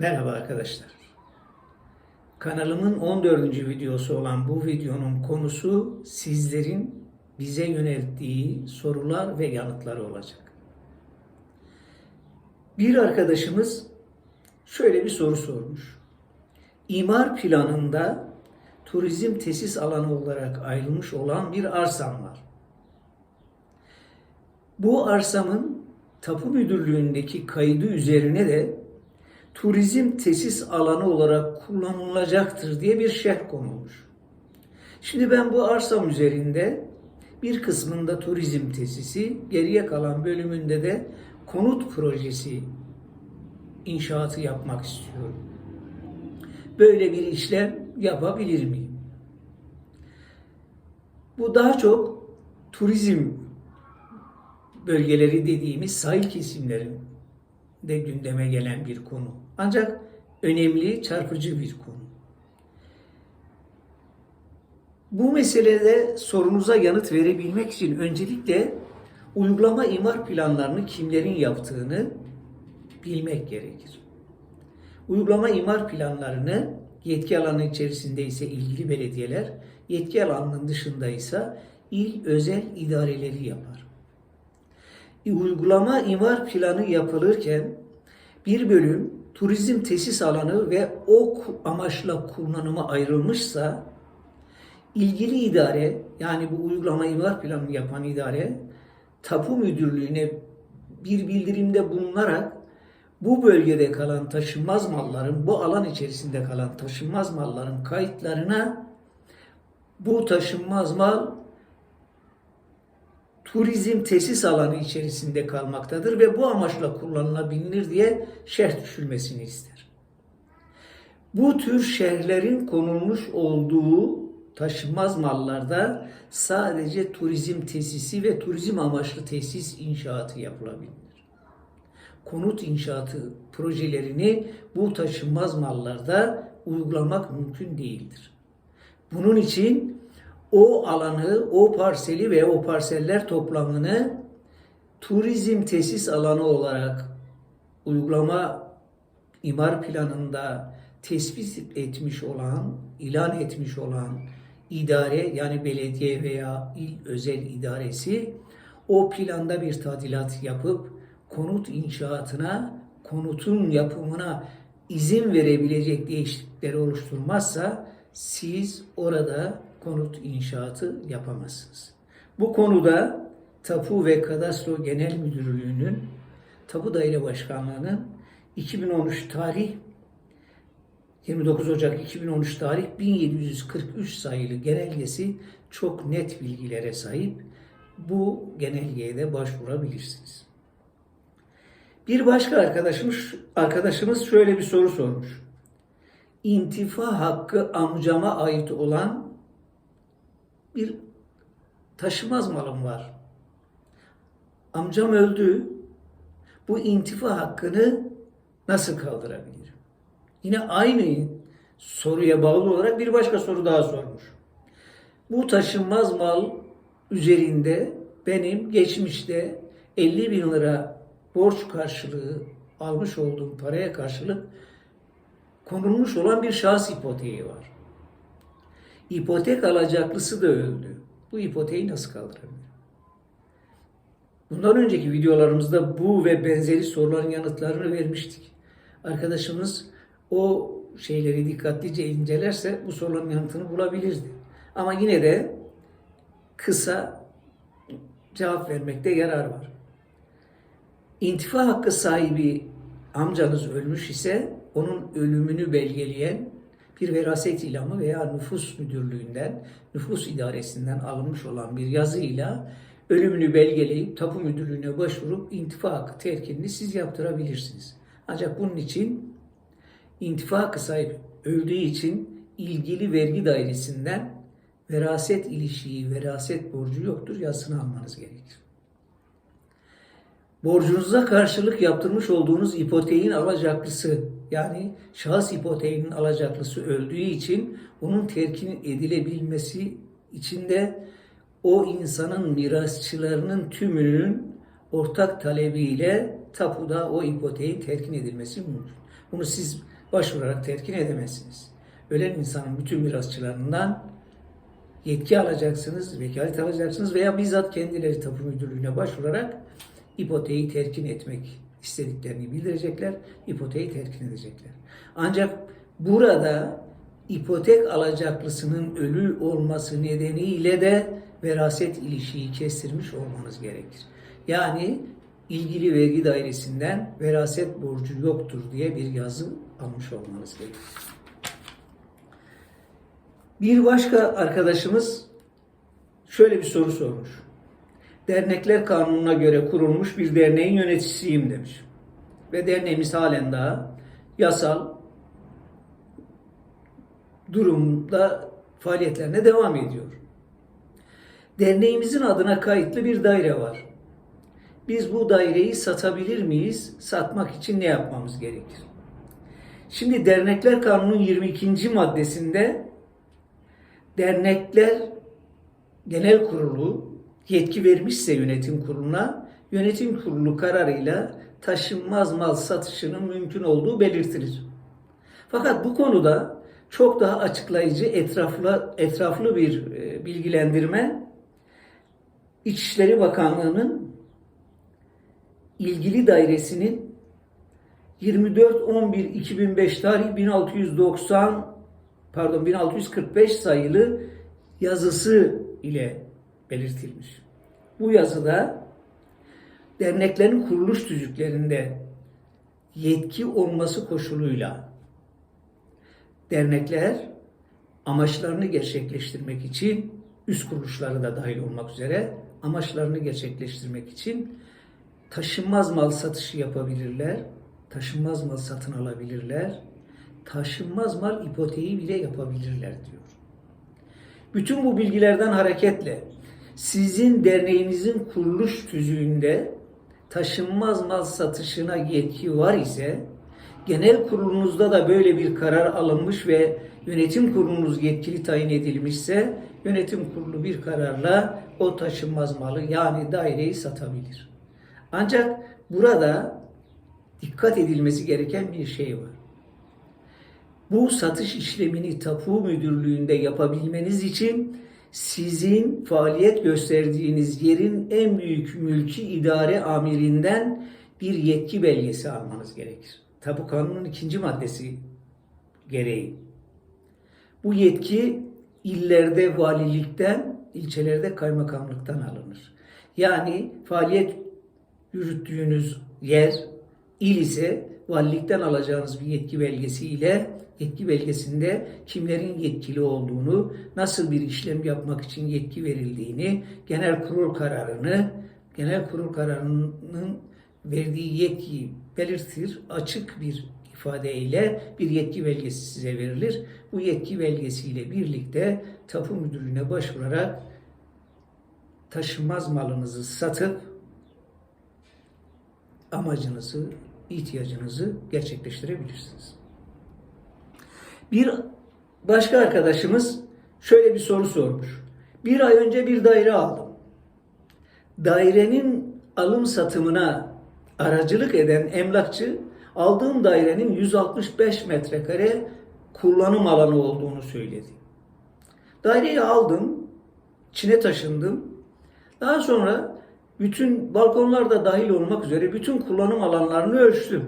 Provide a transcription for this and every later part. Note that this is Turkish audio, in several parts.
Merhaba arkadaşlar. Kanalımın 14. videosu olan bu videonun konusu sizlerin bize yönelttiği sorular ve yanıtları olacak. Bir arkadaşımız şöyle bir soru sormuş. İmar planında turizm tesis alanı olarak ayrılmış olan bir arsam var. Bu arsamın tapu müdürlüğündeki kaydı üzerine de turizm tesis alanı olarak kullanılacaktır diye bir şerh konulmuş. Şimdi ben bu arsam üzerinde bir kısmında turizm tesisi, geriye kalan bölümünde de konut projesi inşaatı yapmak istiyorum. Böyle bir işlem yapabilir miyim? Bu daha çok turizm bölgeleri dediğimiz sahil kesimlerin de gündeme gelen bir konu. Ancak önemli, çarpıcı bir konu. Bu meselede sorunuza yanıt verebilmek için öncelikle uygulama imar planlarını kimlerin yaptığını bilmek gerekir. Uygulama imar planlarını yetki alanı içerisinde ise ilgili belediyeler, yetki alanının dışında ise il özel idareleri yapar. Uygulama imar planı yapılırken bir bölüm turizm tesis alanı ve o amaçla kullanıma ayrılmışsa ilgili idare yani bu uygulama imar planı yapan idare tapu müdürlüğüne bir bildirimde bulunarak bu bölgede kalan taşınmaz malların, bu alan içerisinde kalan taşınmaz malların kayıtlarına bu taşınmaz mal turizm tesis alanı içerisinde kalmaktadır ve bu amaçla kullanılabilir diye şerh düşülmesini ister. Bu tür şerhlerin konulmuş olduğu taşınmaz mallarda sadece turizm tesisi ve turizm amaçlı tesis inşaatı yapılabilir. Konut inşaatı projelerini bu taşınmaz mallarda uygulamak mümkün değildir. Bunun için o alanı, o parseli ve o parseller toplamını turizm tesis alanı olarak uygulama imar planında tespit etmiş olan, ilan etmiş olan idare yani belediye veya il özel idaresi o planda bir tadilat yapıp konut inşaatına, konutun yapımına izin verebilecek değişiklikleri oluşturmazsa siz orada konut inşaatı yapamazsınız. Bu konuda Tapu ve Kadastro Genel Müdürlüğü'nün Tapu Daire Başkanlığı'nın 2013 tarih 29 Ocak 2013 tarih 1743 sayılı genelgesi çok net bilgilere sahip. Bu genelgeye de başvurabilirsiniz. Bir başka arkadaşımız, arkadaşımız şöyle bir soru sormuş. İntifa hakkı amcama ait olan bir taşımaz malım var. Amcam öldü. Bu intifa hakkını nasıl kaldırabilirim? Yine aynı soruya bağlı olarak bir başka soru daha sormuş. Bu taşınmaz mal üzerinde benim geçmişte 50 bin lira borç karşılığı almış olduğum paraya karşılık konulmuş olan bir şahıs ipoteği var. İpotek alacaklısı da öldü. Bu ipoteği nasıl kaldırabilir? Bundan önceki videolarımızda bu ve benzeri soruların yanıtlarını vermiştik. Arkadaşımız o şeyleri dikkatlice incelerse bu soruların yanıtını bulabilirdi. Ama yine de kısa cevap vermekte yarar var. İntifa hakkı sahibi amcanız ölmüş ise onun ölümünü belgeleyen bir veraset ilamı veya nüfus müdürlüğünden, nüfus idaresinden alınmış olan bir yazıyla ölümünü belgeleyip tapu müdürlüğüne başvurup intifa hakkı terkini siz yaptırabilirsiniz. Ancak bunun için intifa hakkı sahibi öldüğü için ilgili vergi dairesinden veraset ilişiği, veraset borcu yoktur yazısını almanız gerekir. Borcunuza karşılık yaptırmış olduğunuz ipoteğin alacaklısı yani şahıs ipoteğinin alacaklısı öldüğü için onun terkin edilebilmesi için de o insanın mirasçılarının tümünün ortak talebiyle tapuda o ipoteğin terkin edilmesi mümkün. Bunu siz başvurarak terkin edemezsiniz. Ölen insanın bütün mirasçılarından yetki alacaksınız, vekalet alacaksınız veya bizzat kendileri tapu müdürlüğüne başvurarak ipoteği terkin etmek istediklerini bildirecekler, ipoteği terkin edecekler. Ancak burada ipotek alacaklısının ölü olması nedeniyle de veraset ilişiği kestirmiş olmanız gerekir. Yani ilgili vergi dairesinden veraset borcu yoktur diye bir yazı almış olmanız gerekir. Bir başka arkadaşımız şöyle bir soru sormuş. Dernekler kanununa göre kurulmuş bir derneğin yöneticisiyim demiş. Ve derneğimiz halen daha yasal durumda faaliyetlerine devam ediyor. Derneğimizin adına kayıtlı bir daire var. Biz bu daireyi satabilir miyiz? Satmak için ne yapmamız gerekir? Şimdi Dernekler Kanunu'nun 22. maddesinde dernekler genel kurulu yetki vermişse yönetim kuruluna yönetim kurulu kararıyla taşınmaz mal satışının mümkün olduğu belirtilir. Fakat bu konuda çok daha açıklayıcı, etraflı, etraflı bir e, bilgilendirme İçişleri Bakanlığı'nın ilgili dairesinin 24-11-2005 tarih 1690 pardon 1645 sayılı yazısı ile belirtilmiş. Bu yazıda derneklerin kuruluş tüzüklerinde yetki olması koşuluyla dernekler amaçlarını gerçekleştirmek için üst kuruluşları da dahil olmak üzere amaçlarını gerçekleştirmek için taşınmaz mal satışı yapabilirler, taşınmaz mal satın alabilirler, taşınmaz mal ipoteği bile yapabilirler diyor. Bütün bu bilgilerden hareketle sizin derneğinizin kuruluş tüzüğünde taşınmaz mal satışına yetki var ise genel kurulunuzda da böyle bir karar alınmış ve yönetim kurulunuz yetkili tayin edilmişse yönetim kurulu bir kararla o taşınmaz malı yani daireyi satabilir. Ancak burada dikkat edilmesi gereken bir şey var. Bu satış işlemini tapu müdürlüğünde yapabilmeniz için sizin faaliyet gösterdiğiniz yerin en büyük mülki idare amirinden bir yetki belgesi almanız gerekir. Tapu kanunun ikinci maddesi gereği. Bu yetki illerde valilikten, ilçelerde kaymakamlıktan alınır. Yani faaliyet yürüttüğünüz yer il ise valilikten alacağınız bir yetki belgesi ile yetki belgesinde kimlerin yetkili olduğunu, nasıl bir işlem yapmak için yetki verildiğini, genel kurul kararını, genel kurul kararının verdiği yetkiyi belirtir, açık bir ifadeyle bir yetki belgesi size verilir. Bu yetki belgesiyle birlikte tapu müdürlüğüne başvurarak taşınmaz malınızı satıp amacınızı, ihtiyacınızı gerçekleştirebilirsiniz. Bir başka arkadaşımız şöyle bir soru sormuş. Bir ay önce bir daire aldım. Dairenin alım satımına aracılık eden emlakçı aldığım dairenin 165 metrekare kullanım alanı olduğunu söyledi. Daireyi aldım, Çin'e taşındım. Daha sonra bütün balkonlar da dahil olmak üzere bütün kullanım alanlarını ölçtüm.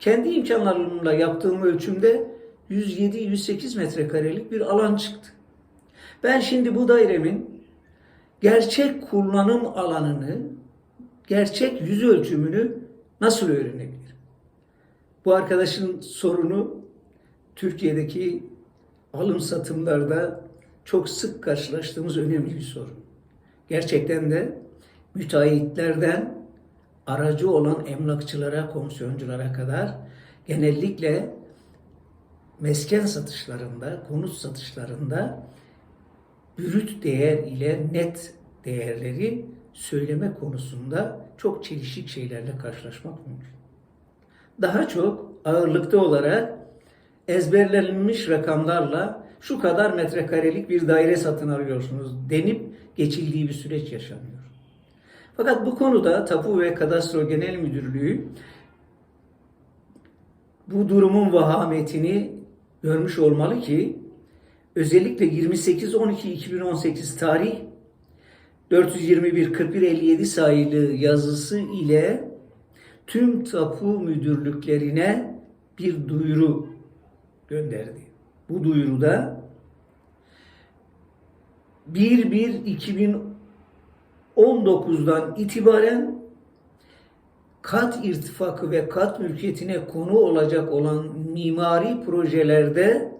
Kendi imkanlarımla yaptığım ölçümde 107-108 metrekarelik bir alan çıktı. Ben şimdi bu dairemin gerçek kullanım alanını, gerçek yüz ölçümünü nasıl öğrenebilirim? Bu arkadaşın sorunu Türkiye'deki alım satımlarda çok sık karşılaştığımız önemli bir sorun. Gerçekten de müteahhitlerden aracı olan emlakçılara, komisyonculara kadar genellikle mesken satışlarında, konut satışlarında brüt değer ile net değerleri söyleme konusunda çok çelişik şeylerle karşılaşmak mümkün. Daha çok ağırlıkta olarak ezberlenmiş rakamlarla şu kadar metrekarelik bir daire satın alıyorsunuz denip geçildiği bir süreç yaşanıyor. Fakat bu konuda Tapu ve Kadastro Genel Müdürlüğü bu durumun vahametini görmüş olmalı ki özellikle 28-12-2018 tarih 421-41-57 sayılı yazısı ile tüm tapu müdürlüklerine bir duyuru gönderdi. Bu duyuruda 1-1-2019'dan itibaren kat irtifakı ve kat mülkiyetine konu olacak olan mimari projelerde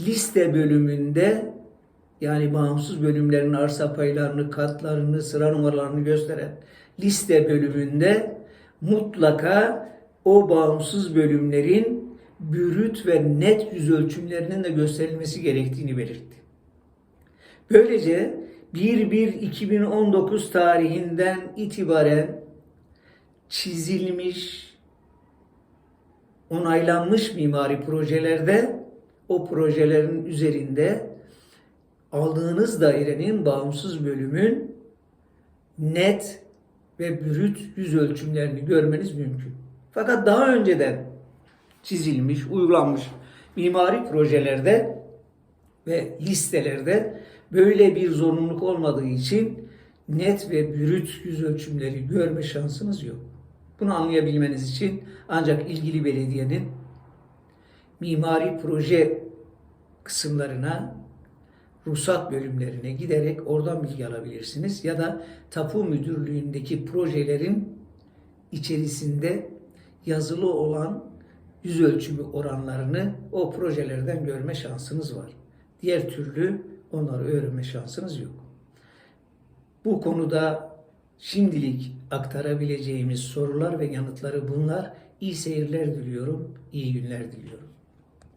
liste bölümünde yani bağımsız bölümlerin arsa paylarını, katlarını, sıra numaralarını gösteren liste bölümünde mutlaka o bağımsız bölümlerin bürüt ve net yüz ölçümlerinin de gösterilmesi gerektiğini belirtti. Böylece 1-1-2019 tarihinden itibaren çizilmiş, onaylanmış mimari projelerde o projelerin üzerinde aldığınız dairenin bağımsız bölümün net ve brüt yüz ölçümlerini görmeniz mümkün. Fakat daha önceden çizilmiş, uygulanmış mimari projelerde ve listelerde böyle bir zorunluluk olmadığı için net ve brüt yüz ölçümleri görme şansınız yok. Bunu anlayabilmeniz için ancak ilgili belediyenin mimari proje kısımlarına, ruhsat bölümlerine giderek oradan bilgi alabilirsiniz. Ya da tapu müdürlüğündeki projelerin içerisinde yazılı olan yüz ölçümü oranlarını o projelerden görme şansınız var. Diğer türlü onları öğrenme şansınız yok. Bu konuda şimdilik aktarabileceğimiz sorular ve yanıtları bunlar. İyi seyirler diliyorum, iyi günler diliyorum.